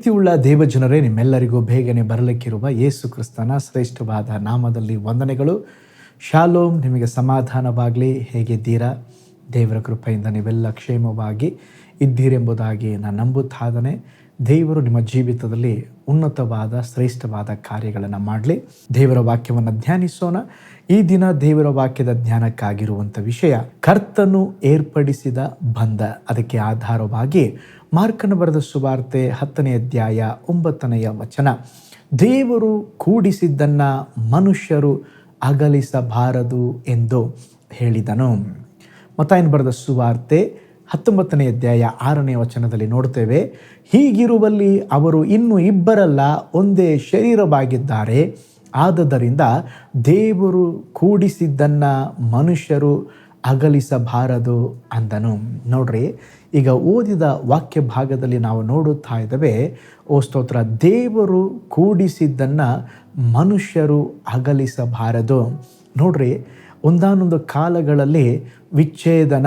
ಪ್ರೀತಿಯುಳ್ಳ ದೇವಜನರೇ, ನಿಮ್ಮೆಲ್ಲರಿಗೂ ಬೇಗನೆ ಬರಲಿಕ್ಕಿರುವ ಯೇಸು ಕ್ರಿಸ್ತನ ಶ್ರೇಷ್ಠವಾದ ನಾಮದಲ್ಲಿ ವಂದನೆಗಳು. ಶಾಲೋಮ್, ನಿಮಗೆ ಸಮಾಧಾನವಾಗಲಿ. ಹೇಗಿದ್ದೀರಾ ದೇವರ ಕೃಪೆಯಿಂದ ನೀವೆಲ್ಲ ಕ್ಷೇಮವಾಗಿ ಇದ್ದೀರೆಂಬುದಾಗಿ ನಾನು ನಂಬುತ್ತಾದನೆ ದೇವರು ನಿಮ್ಮ ಜೀವಿತದಲ್ಲಿ ಉನ್ನತವಾದ, ಶ್ರೇಷ್ಠವಾದ ಕಾರ್ಯಗಳನ್ನು ಮಾಡಲಿ. ದೇವರ ವಾಕ್ಯವನ್ನು ಧ್ಯಾನಿಸೋಣ. ಈ ದಿನ ದೇವರ ವಾಕ್ಯದ ಧ್ಯಾನಕ್ಕಾಗಿರುವಂಥ ವಿಷಯ ಕರ್ತನು ಏರ್ಪಡಿಸಿದ ಬಂಧ ಅದಕ್ಕೆ ಆಧಾರವಾಗಿ ಮಾರ್ಕನ ಬರೆದ ಸುವಾರ್ತೆ ಹತ್ತನೇ ಅಧ್ಯಾಯ ಒಂಬತ್ತನೆಯ ವಚನ. ದೇವರು ಕೂಡಿಸಿದ್ದನ್ನು ಮನುಷ್ಯರು ಅಗಲಿಸಬಾರದು ಎಂದು ಹೇಳಿದನು. ಮತಾಯನ್ ಬರೆದ ಸುವಾರ್ತೆ ಹತ್ತೊಂಬತ್ತನೇ ಅಧ್ಯಾಯ ಆರನೇ ವಚನದಲ್ಲಿ ನೋಡ್ತೇವೆ, ಹೀಗಿರುವಲ್ಲಿ ಅವರು ಇನ್ನು ಇಬ್ಬರಲ್ಲ, ಒಂದೇ ಶರೀರವಾಗಿದ್ದಾರೆ. ಆದದರಿಂದ ದೇವರು ಕೂಡಿಸಿದ್ದನ್ನು ಮನುಷ್ಯರು ಅಗಲಿಸಬಾರದು ಅಂದನು. ನೋಡ್ರಿ ಈಗ ಓದಿದ ವಾಕ್ಯ ಭಾಗದಲ್ಲಿ ನಾವು ನೋಡುತ್ತಾ ಇದ್ದೇವೆ, ಓ ಸ್ತೋತ್ರ, ದೇವರು ಕೂಡಿಸಿದ್ದನ್ನು ಮನುಷ್ಯರು ಅಗಲಿಸಬಾರದು. ನೋಡ್ರಿ, ಒಂದಾನೊಂದು ಕಾಲಗಳಲ್ಲಿ ವಿಚ್ಛೇದನ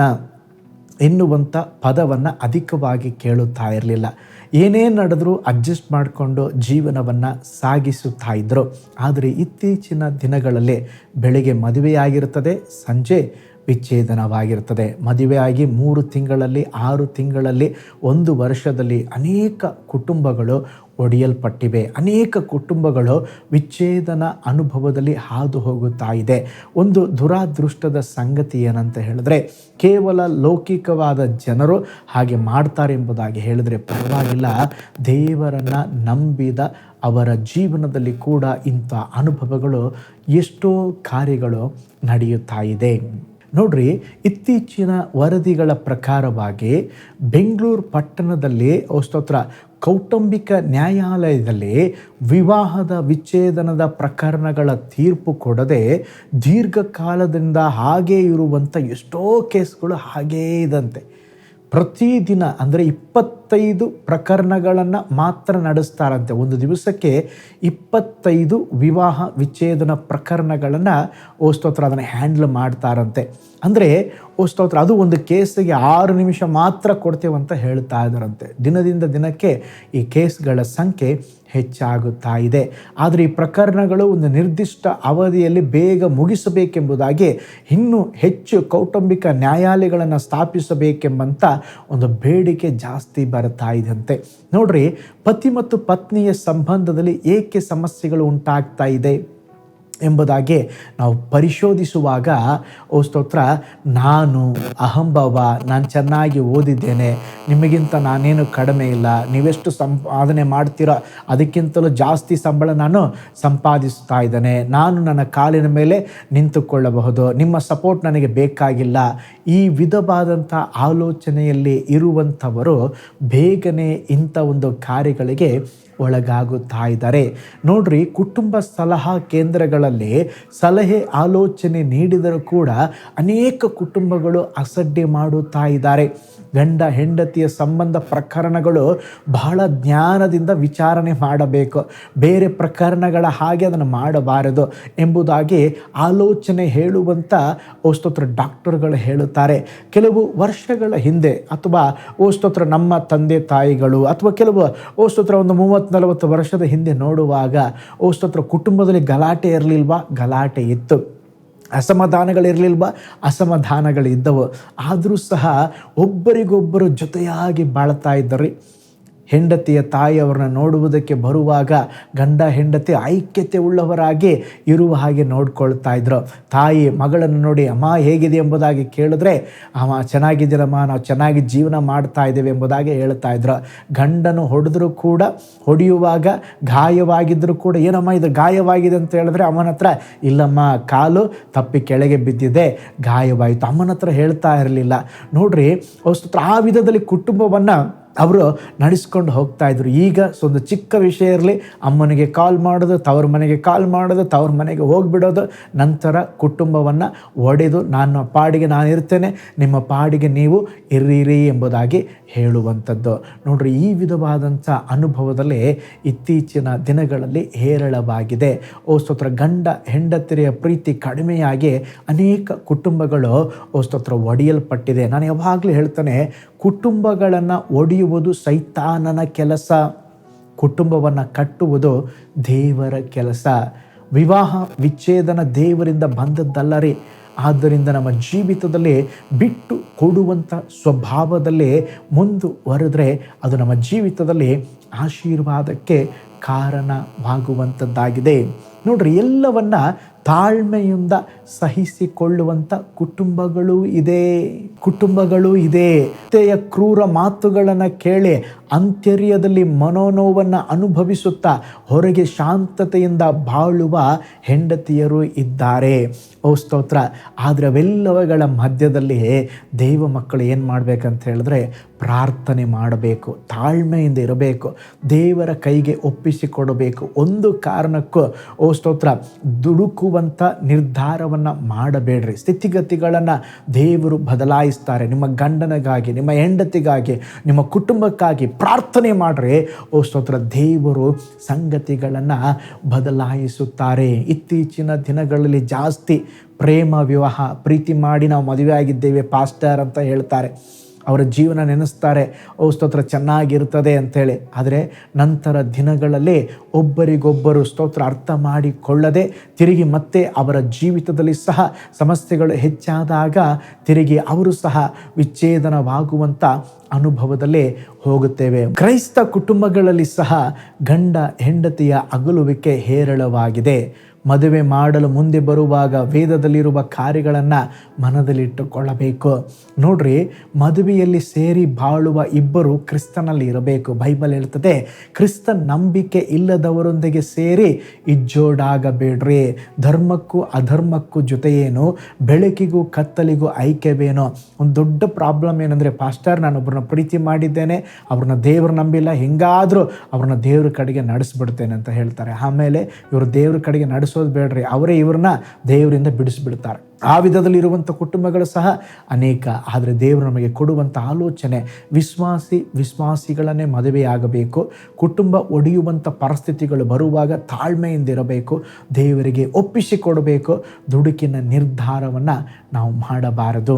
ಎನ್ನುವಂಥ ಪದವನ್ನು ಅಧಿಕವಾಗಿ ಕೇಳುತ್ತಾ ಇರಲಿಲ್ಲ. ಏನೇ ನಡೆದರೂ ಅಡ್ಜಸ್ಟ್ ಮಾಡಿಕೊಂಡು ಜೀವನವನ್ನು ಸಾಗಿಸುತ್ತಾ ಇದ್ದರು ಆದರೆ ಇತ್ತೀಚಿನ ದಿನಗಳಲ್ಲಿ ಬೆಳಿಗ್ಗೆ ಮದುವೆಯಾಗಿರುತ್ತದೆ, ಸಂಜೆ ವಿಚ್ಛೇದನವಾಗಿರುತ್ತದೆ. ಮದುವೆಯಾಗಿ ಮೂರು ತಿಂಗಳಲ್ಲಿ, ಆರು ತಿಂಗಳಲ್ಲಿ, ಒಂದು ವರ್ಷದಲ್ಲಿ ಅನೇಕ ಕುಟುಂಬಗಳು ಒಡೆಯಲ್ಪಟ್ಟಿವೆ. ಅನೇಕ ಕುಟುಂಬಗಳು ವಿಚ್ಛೇದನ ಅನುಭವದಲ್ಲಿ ಹಾದು ಹೋಗುತ್ತಾ ಇದೆ. ಒಂದು ದುರಾದೃಷ್ಟದ ಸಂಗತಿ ಏನಂತ ಹೇಳಿದ್ರೆ, ಕೇವಲ ಲೌಕಿಕವಾದ ಜನರು ಹಾಗೆ ಮಾಡ್ತಾರೆ ಎಂಬುದಾಗಿ ಹೇಳಿದ್ರೆ ಪರವಾಗಿಲ್ಲ. ದೇವರನ್ನು ನಂಬಿದ ಅವರ ಜೀವನದಲ್ಲಿ ಕೂಡ ಇಂಥ ಅನುಭವಗಳು ಎಷ್ಟೋ ಕಾರ್ಯಗಳು ನಡೆಯುತ್ತಾ ಇದೆ. ನೋಡ್ರಿ, ಇತ್ತೀಚಿನ ವರದಿಗಳ ಪ್ರಕಾರವಾಗಿ ಬೆಂಗಳೂರು ಪಟ್ಟಣದಲ್ಲಿ ಸ್ತೋತ್ರ ಕೌಟುಂಬಿಕ ನ್ಯಾಯಾಲಯದಲ್ಲಿ ವಿವಾಹದ ವಿಚ್ಛೇದನದ ಪ್ರಕರಣಗಳ ತೀರ್ಪು ಕೊಡದೆ ದೀರ್ಘಕಾಲದಿಂದ ಹಾಗೇ ಇರುವಂಥ ಎಷ್ಟೋ ಕೇಸ್ಗಳು ಹಾಗೇ ಇದಂತೆ. ಪ್ರತಿದಿನ ಅಂದರೆ ಇಪ್ಪತ್ತೈದು ಪ್ರಕರಣಗಳನ್ನು ಮಾತ್ರ ನಡೆಸ್ತಾರಂತೆ. ಒಂದು ದಿವಸಕ್ಕೆ ಇಪ್ಪತ್ತೈದು ವಿವಾಹ ವಿಚ್ಛೇದನ ಪ್ರಕರಣಗಳನ್ನು ಓ ಸ್ತೋತ್ರ ಅದನ್ನು ಹ್ಯಾಂಡ್ಲ್ ಮಾಡ್ತಾರಂತೆ. ಅಂದರೆ ಓ ಸ್ತೋತ್ರ ಅದು ಒಂದು ಕೇಸಿಗೆ ಆರು ನಿಮಿಷ ಮಾತ್ರ ಕೊಡ್ತೇವಂತ ಹೇಳ್ತಾ ಇದ್ದಾರಂತೆ. ದಿನದಿಂದ ದಿನಕ್ಕೆ ಈ ಕೇಸ್ಗಳ ಸಂಖ್ಯೆ ಹೆಚ್ಚಾಗುತ್ತಾ ಇದೆ. ಆದರೆ ಈ ಪ್ರಕರಣಗಳು ಒಂದು ನಿರ್ದಿಷ್ಟ ಅವಧಿಯಲ್ಲಿ ಬೇಗ ಮುಗಿಸಬೇಕೆಂಬುದಾಗಿ ಇನ್ನೂ ಹೆಚ್ಚು ಕೌಟುಂಬಿಕ ನ್ಯಾಯಾಲಯಗಳನ್ನು ಸ್ಥಾಪಿಸಬೇಕೆಂಬಂಥ ಒಂದು ಬೇಡಿಕೆ ಜಾಸ್ತಿ ಬರ್ತಾ ಇದಂತೆ ನೋಡ್ರಿ ಪತಿ ಮತ್ತು ಪತ್ನಿಯ ಸಂಬಂಧದಲ್ಲಿ ಏಕೆ ಸಮಸ್ಯೆಗಳು ಉಂಟಾಗ್ತಾ ಇದೆ? ಎಂಬುದಾಗಿ ನಾವು ಪರಿಶೋಧಿಸುವಾಗ, ಓ ಸ್ತೋತ್ರ, ನಾನು ಅಹಂಭವ, ನಾನು ಚೆನ್ನಾಗಿ ಓದಿದ್ದೇನೆ, ನಿಮಗಿಂತ ನಾನೇನು ಕಡಿಮೆ ಇಲ್ಲ, ನೀವೆಷ್ಟು ಸಂಪಾದನೆ ಮಾಡ್ತೀರೋ ಅದಕ್ಕಿಂತಲೂ ಜಾಸ್ತಿ ಸಂಬಳ ನಾನು ಸಂಪಾದಿಸ್ತಾ ಇದ್ದೇನೆ. ನಾನು ನನ್ನ ಕಾಲಿನ ಮೇಲೆ ನಿಂತುಕೊಳ್ಳಬಹುದು, ನಿಮ್ಮ ಸಪೋರ್ಟ್ ನನಗೆ ಬೇಕಾಗಿಲ್ಲ. ಈ ವಿಧವಾದಂಥ ಆಲೋಚನೆಯಲ್ಲಿ ಇರುವಂಥವರು ಬೇಗನೆ ಇಂಥ ಒಂದು ಕಾರ್ಯಗಳಿಗೆ ಒಳಗಾಗುತ್ತಾ ಇದ್ದಾರೆ ನೋಡ್ರಿ, ಕುಟುಂಬ ಸಲಹಾ ಕೇಂದ್ರಗಳಲ್ಲಿ ಸಲಹೆ, ಆಲೋಚನೆ ನೀಡಿದರೂ ಕೂಡ ಅನೇಕ ಕುಟುಂಬಗಳು ಅಸಡ್ಡೆ ಮಾಡುತ್ತಾ ಇದ್ದಾರೆ ಗಂಡ, ಹೆಂಡತಿಯ ಸಂಬಂಧ ಪ್ರಕರಣಗಳು ಬಹಳ ಜ್ಞಾನದಿಂದ ವಿಚಾರಣೆ ಮಾಡಬೇಕು. ಬೇರೆ ಪ್ರಕರಣಗಳ ಹಾಗೆ ಅದನ್ನು ಮಾಡಬಾರದು ಎಂಬುದಾಗಿ ಆಲೋಚನೆ ಹೇಳುವಂಥ ಓಸ್ತೋತ್ರ ಡಾಕ್ಟರ್ಗಳು ಹೇಳುತ್ತಾರೆ. ಕೆಲವು ವರ್ಷಗಳ ಹಿಂದೆ ಅಥವಾ ಓಸ್ತೋತ್ರ ನಮ್ಮ ತಂದೆ ತಾಯಿಗಳು ಅಥವಾ ಕೆಲವು ಓಸ್ತೋತ್ರ ಒಂದು ಮೂವತ್ತು ನಲವತ್ತು ವರ್ಷದ ಹಿಂದೆ ನೋಡುವಾಗ ಸ್ತೋತ್ರ, ಕುಟುಂಬದಲ್ಲಿ ಗಲಾಟೆ ಇರಲಿಲ್ವಾ? ಗಲಾಟೆ ಇತ್ತು. ಅಸಮಾಧಾನಗಳಿರಲಿಲ್ವ? ಅಸಮಾಧಾನಗಳಿದ್ದವು. ಆದರೂ ಸಹ ಒಬ್ಬರಿಗೊಬ್ಬರು ಜೊತೆಯಾಗಿ ಬಾಳ್ತಾ ಇದ್ದಾರೆ. ಹೆಂಡತಿಯ ತಾಯಿಯವರನ್ನ ನೋಡುವುದಕ್ಕೆ ಬರುವಾಗ ಗಂಡ ಹೆಂಡತಿ ಐಕ್ಯತೆ ಉಳ್ಳವರಾಗಿ ಇರುವ ಹಾಗೆ ನೋಡ್ಕೊಳ್ತಾ ಇದ್ರು. ತಾಯಿ ಮಗಳನ್ನು ನೋಡಿ, ಅಮ್ಮ, ಹೇಗಿದೆ? ಎಂಬುದಾಗಿ ಕೇಳಿದ್ರೆ, ಅಮ್ಮ, ಚೆನ್ನಾಗಿದ್ದೀರಮ್ಮ, ನಾವು ಚೆನ್ನಾಗಿ ಜೀವನ ಮಾಡ್ತಾ ಇದ್ದೇವೆ ಎಂಬುದಾಗಿ ಹೇಳ್ತಾ ಇದ್ರು. ಗಂಡನು ಹೊಡೆದ್ರು ಕೂಡ, ಹೊಡೆಯುವಾಗ ಗಾಯವಾಗಿದ್ದರೂ ಕೂಡ, ಏನಮ್ಮ ಇದು ಗಾಯವಾಗಿದೆ? ಅಂತ ಹೇಳಿದ್ರೆ ಅಮ್ಮನ ಹತ್ರ, ಇಲ್ಲಮ್ಮ, ಕಾಲು ತಪ್ಪಿ ಕೆಳಗೆ ಬಿದ್ದಿದೆ, ಗಾಯವಾಯಿತು. ಅಮ್ಮನ ಹತ್ರ ಹೇಳ್ತಾ ಇರಲಿಲ್ಲ. ನೋಡ್ರಿ ಆ ವಿಧದಲ್ಲಿ ಕುಟುಂಬವನ್ನು ಅವರು ನಡೆಸ್ಕೊಂಡು ಹೋಗ್ತಾ ಇದ್ರು. ಈಗ ಒಂದು ಚಿಕ್ಕ ವಿಷಯ ಇರಲಿ, ಅಮ್ಮನಿಗೆ ಕಾಲ್ ಮಾಡೋದು, ತವ್ರ ಮನೆಗೆ ಕಾಲ್ ಮಾಡೋದು, ತವ್ರ ಮನೆಗೆ ಹೋಗಿಬಿಡೋದು, ನಂತರ ಕುಟುಂಬವನ್ನು ಒಡೆದು ನಾನು ಪಾಡಿಗೆ ನಾನು ಇರ್ತೇನೆ, ನಿಮ್ಮ ಪಾಡಿಗೆ ನೀವು ಇರ್ರಿರಿ ಎಂಬುದಾಗಿ ಹೇಳುವಂಥದ್ದು. ನೋಡ್ರಿ, ಈ ವಿಧವಾದಂಥ ಅನುಭವದಲ್ಲಿ ಇತ್ತೀಚಿನ ದಿನಗಳಲ್ಲಿ ಹೇರಳವಾಗಿದೆ. ಓ ಸ್ತೋತ್ರ, ಗಂಡ ಹೆಂಡತಿರಿಯ ಪ್ರೀತಿ ಕಡಿಮೆಯಾಗಿ ಅನೇಕ ಕುಟುಂಬಗಳು ಓ ಸ್ತೋತ್ರ, ಒಡೆಯಲ್ಪಟ್ಟಿದೆ. ನಾನು ಯಾವಾಗಲೂ ಹೇಳ್ತಾನೆ ಕುಟುಂಬಗಳನ್ನು ಒಡೆಯುವುದು ಸೈತಾನನ ಕೆಲಸ, ಕುಟುಂಬವನ್ನು ಕಟ್ಟುವುದು ದೇವರ ಕೆಲಸ. ವಿವಾಹ, ವಿಚ್ಛೇದನ ದೇವರಿಂದ ಬಂದದ್ದಲ್ಲರಿ. ಆದ್ದರಿಂದ ನಮ್ಮ ಜೀವಿತದಲ್ಲಿ ಬಿಟ್ಟು ಕೊಡುವಂಥ ಸ್ವಭಾವದಲ್ಲಿ ಮುಂದುವರೆದ್ರೆ ಅದು ನಮ್ಮ ಜೀವಿತದಲ್ಲಿ ಆಶೀರ್ವಾದಕ್ಕೆ ಕಾರಣವಾಗುವಂಥದ್ದಾಗಿದೆ. ನೋಡ್ರಿ, ಎಲ್ಲವನ್ನ ತಾಳ್ಮೆಯಿಂದ ಸಹಿಸಿಕೊಳ್ಳುವಂಥ ಕುಟುಂಬಗಳು ಇದೆ. ಕುಟುಂಬಗಳು ಇದೆ. ಅತ್ತೆಯ ಕ್ರೂರ ಮಾತುಗಳನ್ನು ಕೇಳಿ ಅಂತ್ಯರ್ಯದಲ್ಲಿ ಮನೋನೋವನ್ನು ಅನುಭವಿಸುತ್ತಾ ಹೊರಗೆ ಶಾಂತತೆಯಿಂದ ಬಾಳುವ ಹೆಂಡತಿಯರು ಇದ್ದಾರೆ. ಓ ಸ್ತೋತ್ರ. ಆದರೆ ಅವೆಲ್ಲವುಗಳ ಮಧ್ಯದಲ್ಲಿ ದೇವ ಮಕ್ಕಳು ಏನು ಮಾಡಬೇಕಂತ ಹೇಳಿದ್ರೆ ಪ್ರಾರ್ಥನೆ ಮಾಡಬೇಕು, ತಾಳ್ಮೆಯಿಂದ ಇರಬೇಕು, ದೇವರ ಕೈಗೆ ಒಪ್ಪಿಸಿಕೊಡಬೇಕು. ಒಂದು ಕಾರಣಕ್ಕೂ, ಓ ಸ್ತೋತ್ರ ದುಡುಕುವಂಥ ನಿರ್ಧಾರವನ್ನು ಮಾಡಬೇಡ್ರಿ. ಸ್ಥಿತಿಗತಿಗಳನ್ನು ದೇವರು ಬದಲಾಯಿಸ್ತಾರೆ. ನಿಮ್ಮ ಗಂಡನಿಗಾಗಿ, ನಿಮ್ಮ ಹೆಂಡತಿಗಾಗಿ, ನಿಮ್ಮ ಕುಟುಂಬಕ್ಕಾಗಿ ಪ್ರಾರ್ಥನೆ ಮಾಡ್ರಿ, ಓ ಸ್ತೋತ್ರ, ದೇವರು ಸಂಗತಿಗಳನ್ನು ಬದಲಾಯಿಸುತ್ತಾರೆ. ಇತ್ತೀಚಿನ ದಿನಗಳಲ್ಲಿ ಜಾಸ್ತಿ ಪ್ರೇಮ, ವಿವಾಹ, ಪ್ರೀತಿ ಮಾಡಿ ನಾವು ಮದುವೆ ಆಗಿದ್ದೇವೆ, ಪಾಸ್ಟರ್ ಅಂತ ಹೇಳ್ತಾರೆ. ಅವರ ಜೀವನ ನೆನೆಸ್ತಾರೆ. ಓ, ಸ್ತೋತ್ರ ಚೆನ್ನಾಗಿರ್ತದೆ ಅಂಥೇಳಿ. ಆದರೆ ನಂತರ ದಿನಗಳಲ್ಲಿ ಒಬ್ಬರಿಗೊಬ್ಬರು ಸ್ತೋತ್ರ ಅರ್ಥ ಮಾಡಿಕೊಳ್ಳದೆ ತಿರುಗಿ ಮತ್ತೆ ಅವರ ಜೀವಿತದಲ್ಲಿ ಸಹ ಸಮಸ್ಯೆಗಳು ಹೆಚ್ಚಾದಾಗ ತಿರುಗಿ ಅವರು ಸಹ ವಿಚ್ಛೇದನವಾಗುವಂಥ ಅನುಭವದಲ್ಲಿ ಹೋಗುತ್ತೇವೆ. ಕ್ರೈಸ್ತ ಕುಟುಂಬಗಳಲ್ಲಿ ಸಹ ಗಂಡ ಹೆಂಡತಿಯ ಅಗಲುವಿಕೆ ಹೇರಳವಾಗಿದೆ. ಮದುವೆ ಮಾಡಲು ಮುಂದೆ ಬರುವಾಗ ವೇದದಲ್ಲಿರುವ ಕಾರ್ಯಗಳನ್ನು ಮನದಲ್ಲಿಟ್ಟುಕೊಳ್ಳಬೇಕು. ನೋಡ್ರಿ, ಮದುವೆಯಲ್ಲಿ ಸೇರಿ ಬಾಳುವ ಇಬ್ಬರು ಕ್ರಿಸ್ತನಲ್ಲಿ ಇರಬೇಕು. ಬೈಬಲ್ ಹೇಳ್ತದೆ, ಕ್ರಿಸ್ತ ನಂಬಿಕೆ ಇಲ್ಲದವರೊಂದಿಗೆ ಸೇರಿ ಇಜ್ಜೋಡಾಗಬೇಡ್ರಿ. ಧರ್ಮಕ್ಕೂ ಅಧರ್ಮಕ್ಕೂ ಜೊತೆಯೇನು? ಬೆಳಕಿಗೂ ಕತ್ತಲಿಗೂ ಐಕ್ಯವೇನೋ? ಒಂದು ದೊಡ್ಡ ಪ್ರಾಬ್ಲಮ್ ಏನಂದರೆ, ಪಾಸ್ಟರ್, ನಾನು ಒಬ್ಬರನ್ನ ಪ್ರೀತಿ ಮಾಡಿದ್ದೇನೆ. ಅವ್ರನ್ನ ದೇವರು ನಂಬಿಲ್ಲ. ಹೆಂಗಾದರೂ ಅವ್ರನ್ನ ದೇವ್ರ ಕಡೆಗೆ ನಡೆಸ್ಬಿಡ್ತೇನೆ ಅಂತ ಹೇಳ್ತಾರೆ. ಆಮೇಲೆ ಇವರು ದೇವ್ರ ಕಡೆಗೆ ನಡೆಸೋದು ಬೇಡ್ರಿ. ಅವರೇ ಇವ್ರನ್ನ ದೇವರಿಂದ ಬಿಡಿಸ್ಬಿಡ್ತಾರೆ. ಆ ವಿಧದಲ್ಲಿ ಇರುವಂಥ ಕುಟುಂಬಗಳು ಸಹ ಅನೇಕ. ಆದರೆ ದೇವರು ನಮಗೆ ಕೊಡುವಂಥ ಆಲೋಚನೆ ವಿಶ್ವಾಸಿ ವಿಶ್ವಾಸಿಗಳನ್ನೇ ಮದುವೆಯಾಗಬೇಕು ಕುಟುಂಬ ಒಡೆಯುವಂಥ ಪರಿಸ್ಥಿತಿಗಳು ಬರುವಾಗ ತಾಳ್ಮೆಯಿಂದ ಇರಬೇಕು. ದೇವರಿಗೆ ಒಪ್ಪಿಸಿಕೊಡಬೇಕು. ದುಡುಕಿನ ನಿರ್ಧಾರವನ್ನು ನಾವು ಮಾಡಬಾರದು.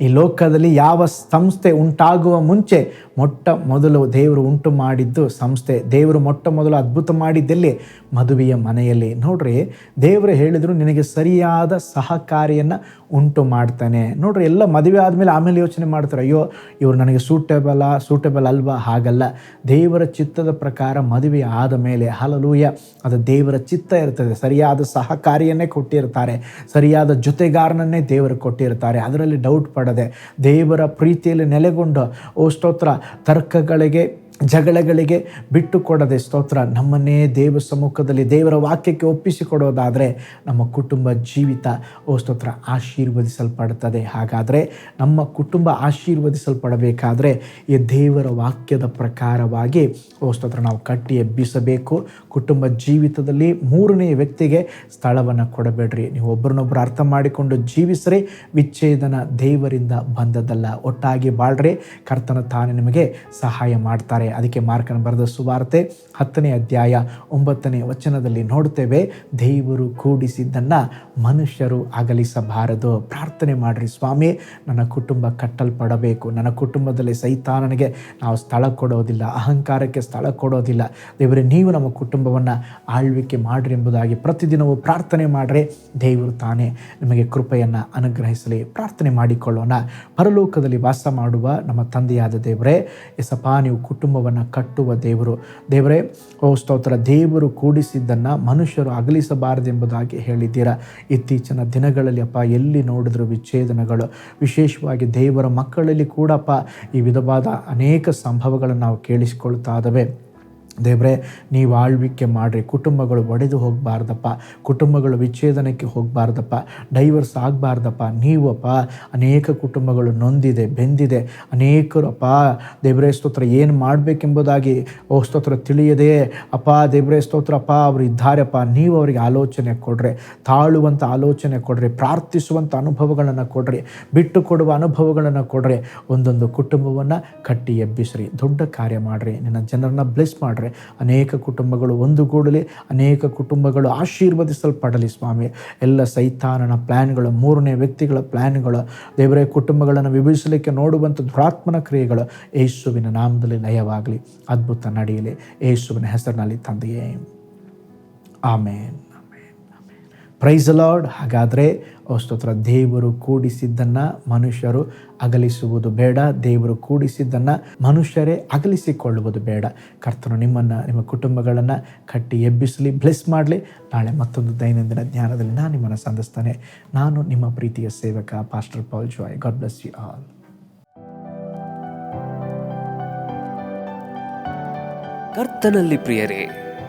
ಈ ಲೋಕದಲ್ಲಿ ಯಾವ ಸಂಸ್ಥೆ ಉಂಟಾಗುವ ಮುಂಚೆ ಮೊಟ್ಟ ಮೊದಲು ದೇವರು ಉಂಟು ಮಾಡಿದ್ದು ಸಂಸ್ಥೆ, ದೇವರು ಮೊಟ್ಟ ಮೊದಲು ಅದ್ಭುತ ಮಾಡಿದ್ದಲ್ಲಿ? ಮದುವೆಯ ಮನೆಯಲ್ಲಿ. ನೋಡ್ರಿ, ದೇವರು ಹೇಳಿದ್ರು ನಿನಗೆ ಸರಿಯಾದ ಸಹಕಾರಿಯನ್ನು ಉಂಟು ಮಾಡ್ತಾನೆ. ನೋಡ್ರಿ, ಎಲ್ಲ ಮದುವೆ ಆದಮೇಲೆ ಆಮೇಲೆ ಯೋಚನೆ ಮಾಡ್ತಾರೆ, ಅಯ್ಯೋ, ಇವರು ನನಗೆ ಸೂಟೇಬಲ ಸೂಟೇಬಲ್ ಅಲ್ವಾ? ಹಾಗಲ್ಲ. ದೇವರ ಚಿತ್ತದ ಪ್ರಕಾರ ಮದುವೆ ಆದ ಮೇಲೆ ಹಲಲೂಯ ಅದು ದೇವರ ಚಿತ್ತ ಇರ್ತದೆ. ಸರಿಯಾದ ಸಹಕಾರಿಯನ್ನೇ ಕೊಟ್ಟಿರ್ತಾರೆ. ಸರಿಯಾದ ಜೊತೆಗಾರನನ್ನೇ ದೇವರು ಕೊಟ್ಟಿರ್ತಾರೆ. ಅದರಲ್ಲಿ ಡೌಟ್ ಪಡದೆ ದೇವರ ಪ್ರೀತಿಯಲ್ಲಿ ನೆಲೆಗೊಂಡು, ಓ ಸ್ತೋತ್ರ ತರ್ಕಗಳಿಗೆ ಜಗಳಗಳಿಗೆ ಬಿಟ್ಟು ಕೊಡದೆ ಸ್ತೋತ್ರ ನಮ್ಮನ್ನೇ ದೇವ ಸಮ್ಮುಖದಲ್ಲಿ ದೇವರ ವಾಕ್ಯಕ್ಕೆ ಒಪ್ಪಿಸಿಕೊಡೋದಾದರೆ ನಮ್ಮ ಕುಟುಂಬ ಜೀವಿತ, ಓ ಸ್ತೋತ್ರ ಆಶೀರ್ವದಿಸಲ್ಪಡುತ್ತದೆ ಹಾಗಾದರೆ ನಮ್ಮ ಕುಟುಂಬ ಆಶೀರ್ವದಿಸಲ್ಪಡಬೇಕಾದ್ರೆ ಈ ದೇವರ ವಾಕ್ಯದ ಪ್ರಕಾರವಾಗಿ, ಓ ಸ್ತೋತ್ರ, ನಾವು ಕಟ್ಟಿ ಎಬ್ಬಿಸಬೇಕು ಕುಟುಂಬ ಜೀವಿತದಲ್ಲಿ ಮೂರನೇ ವ್ಯಕ್ತಿಗೆ ಸ್ಥಳವನ್ನು ಕೊಡಬೇಡ್ರಿ. ನೀವು ಒಬ್ಬರನ್ನೊಬ್ಬರು ಅರ್ಥ ಮಾಡಿಕೊಂಡು ಜೀವಿಸ್ರಿ. ವಿಚ್ಛೇದನ ದೇವರಿಂದ ಬಂದದ್ದಲ್ಲ. ಒಟ್ಟಾಗಿ ಬಾಳ್ರಿ. ಕರ್ತನ ತಾನೇ ನಿಮಗೆ ಸಹಾಯ ಮಾಡ್ತಾರೆ. ಅದಕ್ಕೆ ಮಾರ್ಕನ ಬರೆದ ಸುವಾರ್ತೆ ಹತ್ತನೇ ಅಧ್ಯಾಯ ಒಂಬತ್ತನೇ ವಚನದಲ್ಲಿ ನೋಡ್ತೇವೆ, ದೇವರು ಕೂಡಿಸಿದ್ದನ್ನು ಮನುಷ್ಯರು ಅಗಲಿಸಬಾರದು. ಪ್ರಾರ್ಥನೆ ಮಾಡ್ರಿ ಸ್ವಾಮಿ, ನನ್ನ ಕುಟುಂಬ ಕಟ್ಟಲ್ಪಡಬೇಕು. ನನ್ನ ಕುಟುಂಬದಲ್ಲಿ ಸೈತಾನನಿಗೆ ನಾವು ಸ್ಥಳ ಕೊಡೋದಿಲ್ಲ, ಅಹಂಕಾರಕ್ಕೆ ಸ್ಥಳ ಕೊಡೋದಿಲ್ಲ. ದೇವರೇ, ನೀವು ನಮ್ಮ ಕುಟುಂಬವನ್ನು ಆಳ್ವಿಕೆ ಮಾಡ್ರಿ ಎಂಬುದಾಗಿ ಪ್ರತಿದಿನವೂ ಪ್ರಾರ್ಥನೆ ಮಾಡ್ರೆ ದೇವರು ತಾನೇ ನಿಮಗೆ ಕೃಪೆಯನ್ನು ಅನುಗ್ರಹಿಸಲಿ. ಪ್ರಾರ್ಥನೆ ಮಾಡಿಕೊಳ್ಳೋಣ. ಪರಲೋಕದಲ್ಲಿ ವಾಸ ಮಾಡುವ ನಮ್ಮ ತಂದೆಯಾದ ದೇವರೇ ಎಸಪ್ಪ ನೀವು ಕುಟುಂಬವನ್ನು ಕಟ್ಟುವ ದೇವರು. ದೇವರೇ, ಓ ಸ್ತೋತ್ರ, ದೇವರು ಕೂಡಿಸಿದ್ದನ್ನು ಮನುಷ್ಯರು ಅಗಲಿಸಬಾರದೆಂಬುದಾಗಿ ಹೇಳಿದ್ದೀರಾ? ಇತ್ತೀಚಿನ ದಿನಗಳಲ್ಲಿ ಅಪ್ಪ, ಎಲ್ಲಿ ನೋಡಿದ್ರು ವಿಚ್ಛೇದನಗಳು. ವಿಶೇಷವಾಗಿ ದೇವರ ಮಕ್ಕಳಲ್ಲಿ ಕೂಡಪ್ಪ, ಈ ವಿಧವಾದ ಅನೇಕ ಸಂಭವಗಳನ್ನು ನಾವು ಕೇಳಿಸಿಕೊಳ್ತಾ ಇದ್ದಾವೆ. ದೇವ್ರೆ, ನೀವು ಆಳ್ವಿಕೆ ಮಾಡಿರಿ, ಕುಟುಂಬಗಳು ಒಡೆದು ಹೋಗಬಾರ್ದಪ್ಪ, ಕುಟುಂಬಗಳು ವಿಚ್ಛೇದನಕ್ಕೆ ಹೋಗಬಾರ್ದಪ್ಪ, ಡೈವರ್ಸ್ ಆಗಬಾರ್ದಪ್ಪ, ನೀವಪ್ಪ ಅನೇಕ ಕುಟುಂಬಗಳು ನೊಂದಿದೆ, ಬೆಂದಿದೆ ಅನೇಕರು ಅಪ್ಪ ದೇವ್ರೆ ಸ್ತೋತ್ರ ಏನು ಮಾಡಬೇಕೆಂಬುದಾಗಿ, ಓ ಸ್ತೋತ್ರ ತಿಳಿಯದೇ, ಅಪ್ಪ ದೇವ್ರೆ ಸ್ತೋತ್ರ, ಅಪ್ಪ ಅವರು ಇದ್ದಾರೆಪ್ಪ, ನೀವು ಅವರಿಗೆ ಆಲೋಚನೆ ಕೊಡ್ರಿ ತಾಳುವಂಥ ಆಲೋಚನೆ ಕೊಡ್ರಿ ಪ್ರಾರ್ಥಿಸುವಂಥ ಅನುಭವಗಳನ್ನು ಕೊಡ್ರಿ, ಬಿಟ್ಟು ಕೊಡುವ ಅನುಭವಗಳನ್ನು ಕೊಡ್ರಿ, ಒಂದೊಂದು ಕುಟುಂಬವನ್ನು ಕಟ್ಟಿ ಎಬ್ಬಿಸ್ರಿ, ದೊಡ್ಡ ಕಾರ್ಯ ಮಾಡಿರಿ, ನಿನ್ನ ಜನರನ್ನ ಬ್ಲೆಸ್ ಮಾಡಿರಿ. ದೇವರೇ ಅನೇಕ ಕುಟುಂಬಗಳು ಒಂದುಗೂಡಲಿ ಅನೇಕ ಕುಟುಂಬಗಳು ಆಶೀರ್ವದಿಸಲ್ಪಡಲಿ ಸ್ವಾಮಿ ಎಲ್ಲ ಸೈತಾನನ ಪ್ಲ್ಯಾನ್ಗಳು ಮೂರನೇ ವ್ಯಕ್ತಿಗಳ ಪ್ಲ್ಯಾನ್ಗಳು ದೇವರೇ, ಕುಟುಂಬಗಳನ್ನು ವಿಭಜಿಸಲಿಕ್ಕೆ ನೋಡುವಂಥ ದುರಾತ್ಮನ ಕ್ರಿಯೆಗಳು ಯೇಸುವಿನ ನಾಮದಲ್ಲಿ ಲಯವಾಗಲಿ ಅದ್ಭುತ ನಡೆಯಲಿ. ಯೇಸುವಿನ ಹೆಸರಿನಲ್ಲಿ ತಂದೆಯೇ. ಆಮೇನ್. ಪ್ರೈಸ್ ಲಾರ್ಡ್ ಹಾಗಾದರೆ ಸ್ತೋತ್ರ, ದೇವರು ಕೂಡಿಸಿದ್ದನ್ನು ಮನುಷ್ಯರು ಅಗಲಿಸುವುದು ಬೇಡ. ದೇವರು ಕೂಡಿಸಿದ್ದನ್ನು ಮನುಷ್ಯರೇ ಅಗಲಿಸಿಕೊಳ್ಳುವುದು ಬೇಡ. ಕರ್ತನು ನಿಮ್ಮನ್ನು, ನಿಮ್ಮ ಕುಟುಂಬಗಳನ್ನು ಕಟ್ಟಿ ಎಬ್ಬಿಸಲಿ ಬ್ಲೆಸ್ ಮಾಡಲಿ. ನಾಳೆ ಮತ್ತೊಂದು ದೈನಂದಿನ ಜ್ಞಾನದಲ್ಲಿ ನಾನು ನಿಮ್ಮನ್ನು ಸಂಧಿಸ್ತಾನೆ. ನಾನು ನಿಮ್ಮ ಪ್ರೀತಿಯ ಸೇವಕ pastor Paul Joy God bless you all ಕರ್ತನಲ್ಲಿ ಪ್ರಿಯರೇ